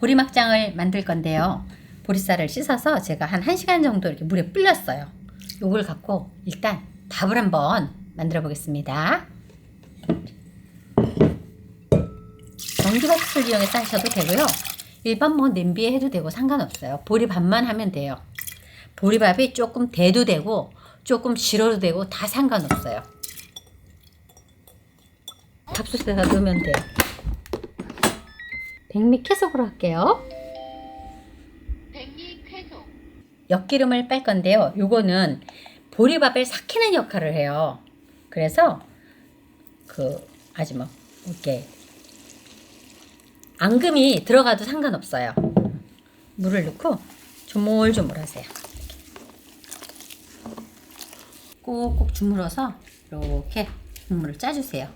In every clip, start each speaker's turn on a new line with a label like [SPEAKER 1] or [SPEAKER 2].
[SPEAKER 1] 보리막장을 만들 건데요. 보리쌀을 씻어서 제가 한 1시간 정도 이렇게 물에 불렸어요. 요걸 갖고 일단 밥을 한번 만들어 보겠습니다. 전기밥솥을 이용해서 하셔도 되고요. 일반 뭐 냄비에 해도 되고 상관없어요. 보리밥만 하면 돼요. 보리밥이 조금 대도 되고 조금 질어도 되고 다 상관없어요. 밥솥에다 넣으면 돼요. 백미 캐속으로 할게요.
[SPEAKER 2] 백미 쾌속
[SPEAKER 1] 엿기름을 빨 건데요. 요거는 보리밥을 삭히는 역할을 해요. 그래서 그 아주 뭐 이렇게 앙금이 들어가도 상관없어요. 물을 넣고 조물조물 하세요. 꼭꼭 주물어서 이렇게 국물을 짜주세요.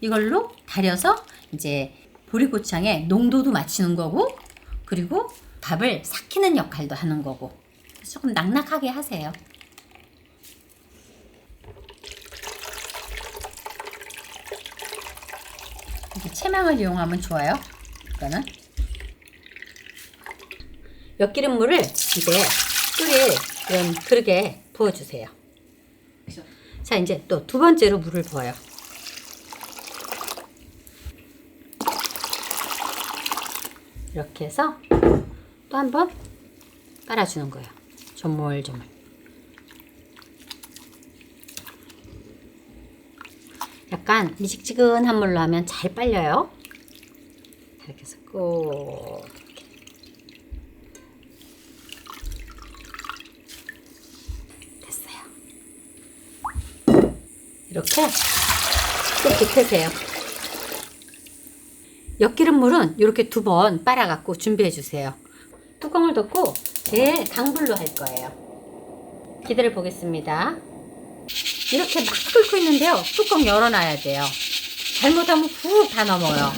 [SPEAKER 1] 이걸로 달여서 이제 보리고창의 농도도 맞추는 거고 그리고 밥을 삭히는 역할도 하는 거고 조금 낙낙하게 하세요. 이렇게 채망을 이용하면 좋아요. 이거는 엿기름 물을 이제 끓일 이런 그릇에 부어주세요. 자 이제 또 두 번째로 물을 부어요. 이렇게 해서 또 한번 빨아주는 거예요. 조물조물. 약간 미직지근한 물로 하면 잘 빨려요. 이렇게 해서 꼭 됐어요. 이렇게 꼭 빗으세요. 엿기름물은 이렇게 두 번 빨아갖고 준비해 주세요. 뚜껑을 덮고 제일 강불로 할 거예요. 기다려 보겠습니다. 이렇게 막 끓고 있는데요. 뚜껑 열어놔야 돼요. 잘못하면 훅다 넘어요.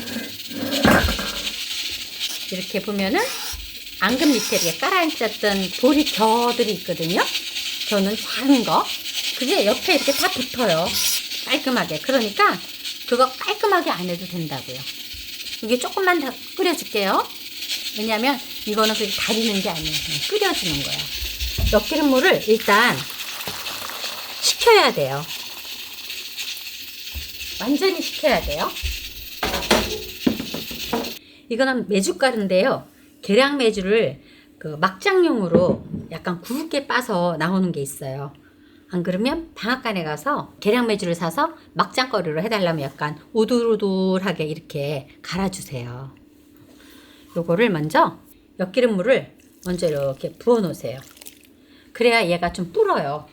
[SPEAKER 1] 이렇게 보면은 앙금 밑에 이렇게 깔아앉았던 보리 겨들이 있거든요. 저는 작은 거. 그게 옆에 이렇게 다 붙어요. 깔끔하게. 그러니까 그거 깔끔하게 안 해도 된다고요. 이게 조금만 더 끓여줄게요. 왜냐면 이거는 그렇게 다리는 게 아니에요. 끓여주는 거야. 엿기름 물을 일단 식혀야 돼요. 완전히 식혀야 돼요. 이거는 메주가루인데요. 계량 메주를 그 막장용으로 약간 굵게 빠서 나오는 게 있어요. 안 그러면 방앗간에 가서 계량 메주를 사서 막장거리로 해달라면 약간 오돌오돌하게 이렇게 갈아주세요. 요거를 먼저 엿기름 물을 먼저 이렇게 부어 놓으세요. 그래야 얘가 좀 불어요.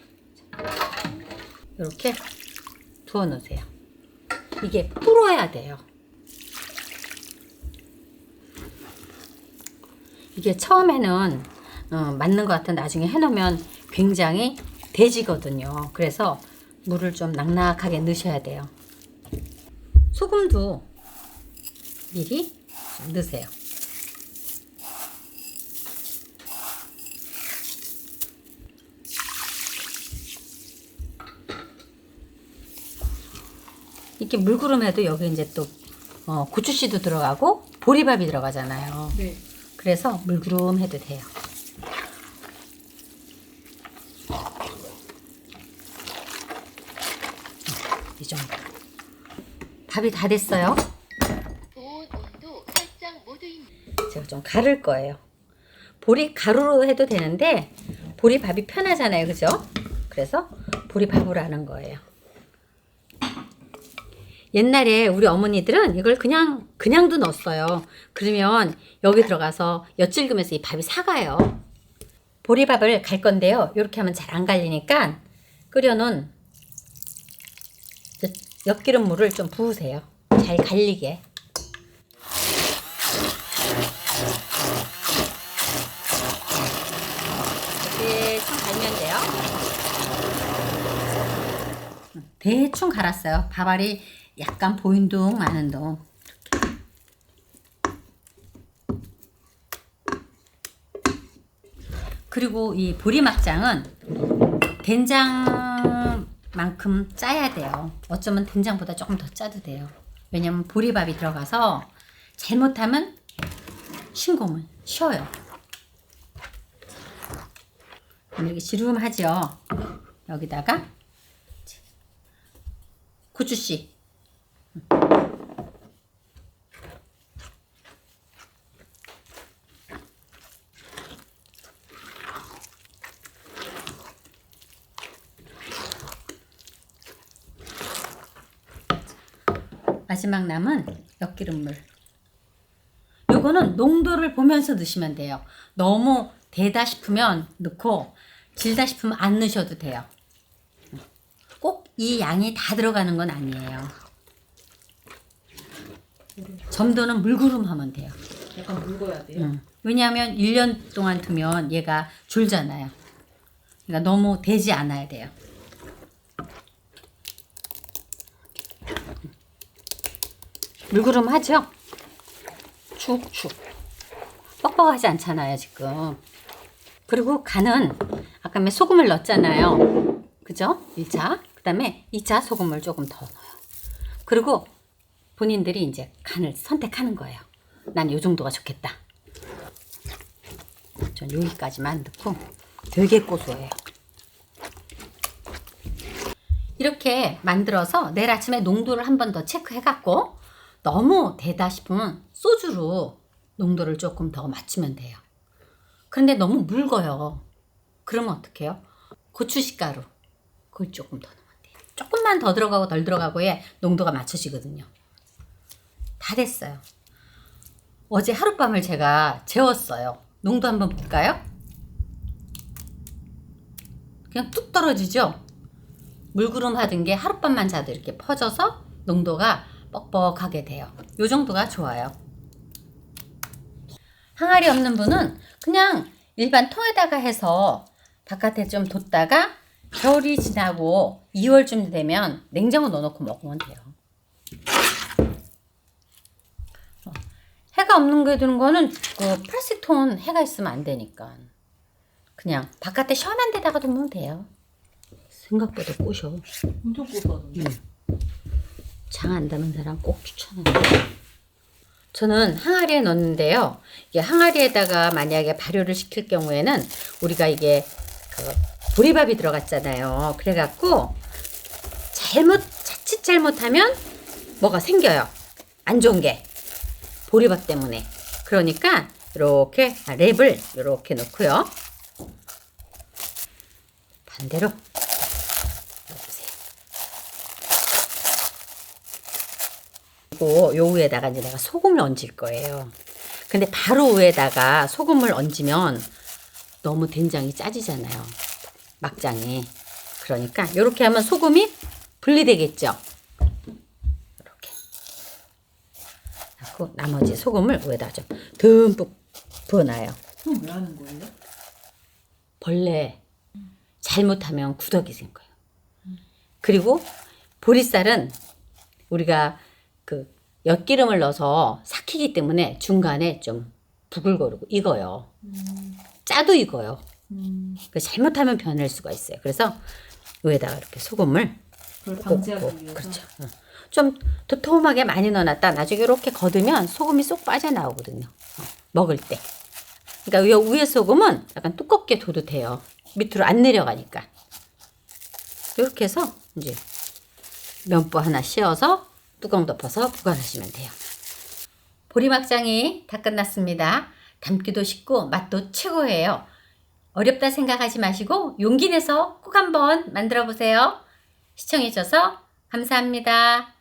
[SPEAKER 1] 이렇게 부어 놓으세요. 이게 불어야 돼요. 이게 처음에는 어, 맞는 것 같은 나중에 해놓으면 굉장히 돼지거든요. 그래서 물을 좀 낭낙하게 넣으셔야 돼요. 소금도 미리 좀 넣으세요. 이렇게 물구름해도 여기 이제 또 어, 고추씨도 들어가고 보리밥이 들어가잖아요.
[SPEAKER 2] 네.
[SPEAKER 1] 그래서 물구름 해도 돼요. 이 정도. 밥이 다 됐어요. 제가 좀 가를 거예요. 보리 가루로 해도 되는데 보리 밥이 편하잖아요, 그죠? 그래서 보리 밥으로 하는 거예요. 옛날에 우리 어머니들은 이걸 그냥 그냥도 넣었어요. 그러면 여기 들어가서 엿질금에서 이 밥이 사가요. 보리밥을 갈 건데요. 이렇게 하면 잘 안 갈리니까 끓여놓은 엿- 엿기름 물을 좀 부으세요. 잘 갈리게. 대충 갈면 돼요. 대충 갈았어요. 밥알이 약간 보인 둥 마는 둥. 그리고 이 보리막장은 된장 만큼 짜야 돼요. 어쩌면 된장보다 조금 더 짜도 돼요. 왜냐면 보리밥이 들어가서 잘못하면 신공은 쉬어요. 이렇게 지름하죠. 여기다가 고추씨. 마지막 남은 엿기름물. 요거는 농도를 보면서 넣으시면 돼요. 너무 되다 싶으면 넣고 질다 싶으면 안 넣으셔도 돼요. 꼭 이 양이 다 들어가는 건 아니에요. 점도는 물구름 하면 돼요.
[SPEAKER 3] 약간 묽어야 돼요.
[SPEAKER 1] 음. 왜냐하면 1년 동안 두면 얘가 줄잖아요. 그러니까 너무 되지 않아야 돼요. 물구름 하죠? 축축. 뻑뻑하지 않잖아요, 지금. 그리고 간은 아까 매 소금을 넣었잖아요. 그죠? 1차. 그 다음에 2차 소금을 조금 더 넣어요. 그리고 본인들이 이제 간을 선택하는 거예요. 난 요 정도가 좋겠다. 전 여기까지만 넣고 되게 고소해요. 이렇게 만들어서 내일 아침에 농도를 한 번 더 체크해갖고 너무 되다 싶으면 소주로 농도를 조금 더 맞추면 돼요. 그런데 너무 묽어요. 그러면 어떡해요? 고추식가루. 그걸 조금 더 넣으면 돼요. 조금만 더 들어가고 덜 들어가고에 농도가 맞춰지거든요. 다 됐어요. 어제 하룻밤을 제가 재웠어요. 농도 한번 볼까요? 그냥 뚝 떨어지죠? 물구름 하던 게 하룻밤만 자도 이렇게 퍼져서 농도가 뻑뻑하게 돼요. 요 정도가 좋아요. 항아리 없는 분은 그냥 일반 통에다가 해서 바깥에 좀 뒀다가 겨울이 지나고 2월쯤 되면 냉장고 넣어놓고 먹으면 돼요. 어, 해가 없는 게 드는 거는 그 플라스틱 통 해가 있으면 안 되니까 그냥 바깥에 시원한 데다가 두면 돼요. 생각보다 꼬셔.
[SPEAKER 3] 엄청 고소하던데.
[SPEAKER 1] 장안 담은 사람 꼭 추천해요. 저는 항아리에 넣는데요. 이게 항아리에다가 만약에 발효를 시킬 경우에는 우리가 이게 그 보리밥이 들어갔잖아요. 그래갖고 잘못 자칫 잘못하면 뭐가 생겨요. 안 좋은 게 보리밥 때문에. 그러니까 이렇게 아, 랩을 이렇게 넣고요. 반대로 넣어보세요. 그리고 요 위에다가 이제 내가 소금을 얹을 거예요. 근데 바로 위에다가 소금을 얹으면 너무 된장이 짜지잖아요. 막장이. 그러니까 이렇게 하면 소금이 분리되겠죠. 이렇게. 하고 나머지 소금을 위에다 좀 듬뿍 부어놔요.
[SPEAKER 3] 그럼 왜 하는 거예요?
[SPEAKER 1] 벌레 잘못하면 구더기 생겨요. 그리고 보리쌀은 우리가 그 엿기름을 넣어서 삭히기 때문에 중간에 좀 부글거리고 익어요. 짜도 익어요.
[SPEAKER 3] 음,
[SPEAKER 1] 그 잘못하면 변할 수가 있어요. 그래서 위에다가 이렇게 소금을
[SPEAKER 3] 방지하기 위해서.
[SPEAKER 1] 그렇죠. 어. 좀 도톰하게 많이 넣어놨다 나중에 이렇게 거두면 소금이 쏙 빠져나오거든요. 어, 먹을 때. 그러니까 요 위에 소금은 약간 두껍게 둬도 돼요. 밑으로 안 내려가니까. 이렇게 해서 이제 면보 하나 씌워서 뚜껑 덮어서 보관하시면 돼요. 보리막장이 다 끝났습니다. 담기도 쉽고 맛도 최고예요. 어렵다 생각하지 마시고 용기 내서 꼭 한번 만들어 보세요. 시청해주셔서 감사합니다.